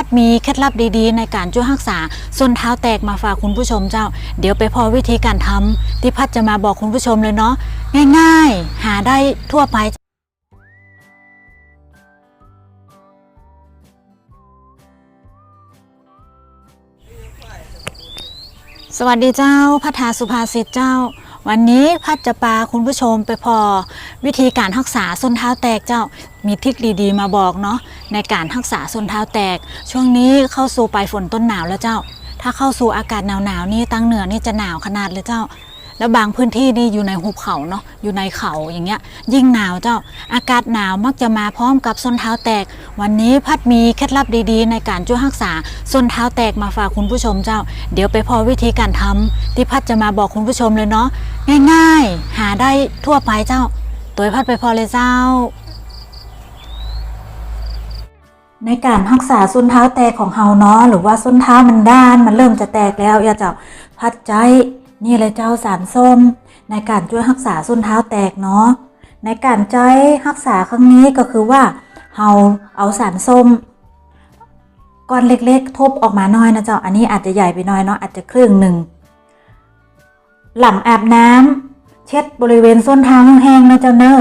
พัดมีเคล็ดลับดีๆ ในการช่วยรักษาส้นเท้าแตกมาฝากคุณผู้ชมเจ้า เดี๋ยวไปพอวิธีการทำที่พัดจะมาบอกคุณผู้ชมเลยเนาะง่ายๆ หาได้ทั่วไปสวัสดีเจ้าพัฒาสุภาษิตเจ้า วันนี้พัดจะปาคุณผู้ชมไปพอ วิธีการรักษาส้นเท้าแตกเจ้ามีทิคดีๆมาบอกเนาะในการรักษาส้นเท้าแตก ช่วงนี้เข้าสู่ปลายฝนต้นหนาวแล้วเจ้า ถ้าเข้าสู่อากาศหนาวๆนี่ตั้งเหนือนี่จะหนาวขนาดเลยเจ้า แล้วบางพื้นที่นี่อยู่ในหุบเขาเนาะอยู่ในเขาอย่างเงี้ย ยิ่งหนาวเจ้าอากาศหนาวมักจะมาพร้อมกับส้นเท้าแตก วันนี้พัดมีเคล็ดลับดีๆ ในการช่วยรักษาส้นเท้าแตกมาฝากคุณผู้ชมเจ้า เดี๋ยวไปพอวิธีการทำที่พัดจะมาบอกคุณผู้ชมเลยเนาะง่าย ๆ หาได้ทั่วไปเจ้า ตัวพัดไปพอเลยเจ้าในการรักษาส้นเท้าแตกของเฮาเนาะหรือว่าส้นเท้ามันด้านมันเริ่มจะแตกแล้วอย่าเจ้าพัดใจ นี่เลยเจ้าสารส้ม ในการช่วยรักษาส้นเท้าแตกเนาะในการใจรักษาครั้งนี้ก็คือว่าเฮาเอาสารส้มก้อนเล็ก ๆ ทบออกมาน้อยนะเจ้า อันนี้อาจจะใหญ่ไปน้อยเนาะอาจจะครึ่งหนึ่งหลังอาบน้ำเช็ดบริเวณส้นเท้าแห้งๆนะเจ้าเนอะ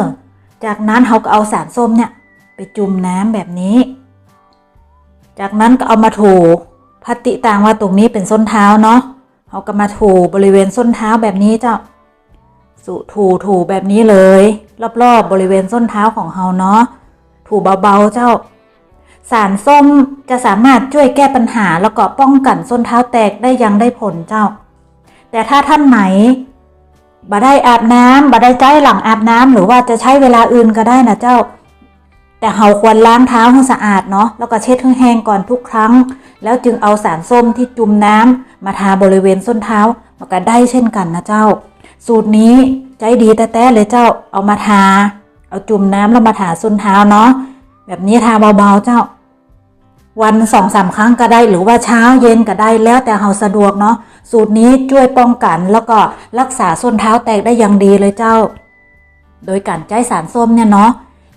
จากนั้นเฮาก็เอาสารส้มเนี่ยไปจุ่มน้ำแบบนี้ จากนั้นก็เอามาถูพัตติต่างว่าตรงนี้เป็นส้นเท้าเนาะ เขาก็มาถูบริเวณส้นเท้าแบบนี้เจ้าสุถูถูแบบนี้เลย รอบๆบริเวณส้นเท้าของเฮาเนาะถูเบาๆเจ้า สารส้มจะสามารถช่วยแก้ปัญหาแล้วก็ป้องกันส้นเท้าแตกได้ยังได้ผลเจ้า แต่ถ้าท่านไหนบ่ได้อาบน้ำบ่ได้ใจหลังอาบน้ำหรือว่าจะใช้เวลาอื่นก็ได้นะเจ้า แต่เฮาควรล้างเท้าให้สะอาดเนาะแล้วก็เช็ดให้แห้งก่อนทุกครั้ง แล้วจึงเอาสารส้มที่จุ่มน้ำมาทาบริเวณส้นเท้ามันก็ได้เช่นกันนะเจ้า สูตรนี้ใจดีแต่แต่เลยเจ้าเอามาทา เอาจุ่มน้ำแล้วมาทาส้นเท้าเนาะแบบนี้ทาเบาๆเจ้า วันสองสามครั้งก็ได้หรือว่าเช้าเย็นก็ได้แล้วแต่เฮาสะดวกเนาะสูตรนี้ช่วยป้องกันแล้วก็รักษาส้นเท้าแตกได้อย่างดีเลยเจ้า โดยการใจสารส้มเนี่ยเนาะ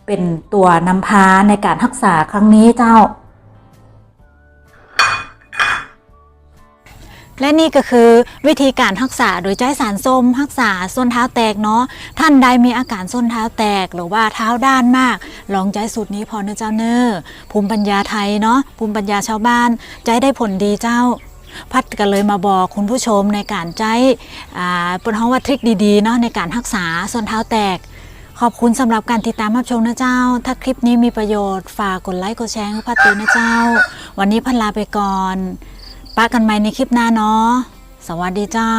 เป็นตัวนำพาในการรักษาครั้งนี้เจ้า และนี่ก็คือวิธีการรักษาโดยใช้สารส้มรักษาส้นเท้าแตกเนาะท่านใดมีอาการส้นเท้าแตกหรือว่าเท้าด้านมาก ลองใช้สูตรนี้พอเนะเจ้าเนอภูมิปัญญาไทยเนาะภูมิปัญญาชาวบ้านใจได้ผลดีเจ้า พัดก็เลยมาบอกคุณผู้ชมในการใจอ่าเป็นห้องว่าทริคดีๆเนาะในการรักษาส้นเท้าแตกขอบคุณสำหรับการติดตามรับชมนะเจ้า ถ้าคลิปนี้มีประโยชน์ฝากกดไลค์กดแชร์ให้พัดเตือนนะเจ้า วันนี้พันลาไปก่อน ปะกันใหม่ในคลิปหน้าเนาะสวัสดีเจ้า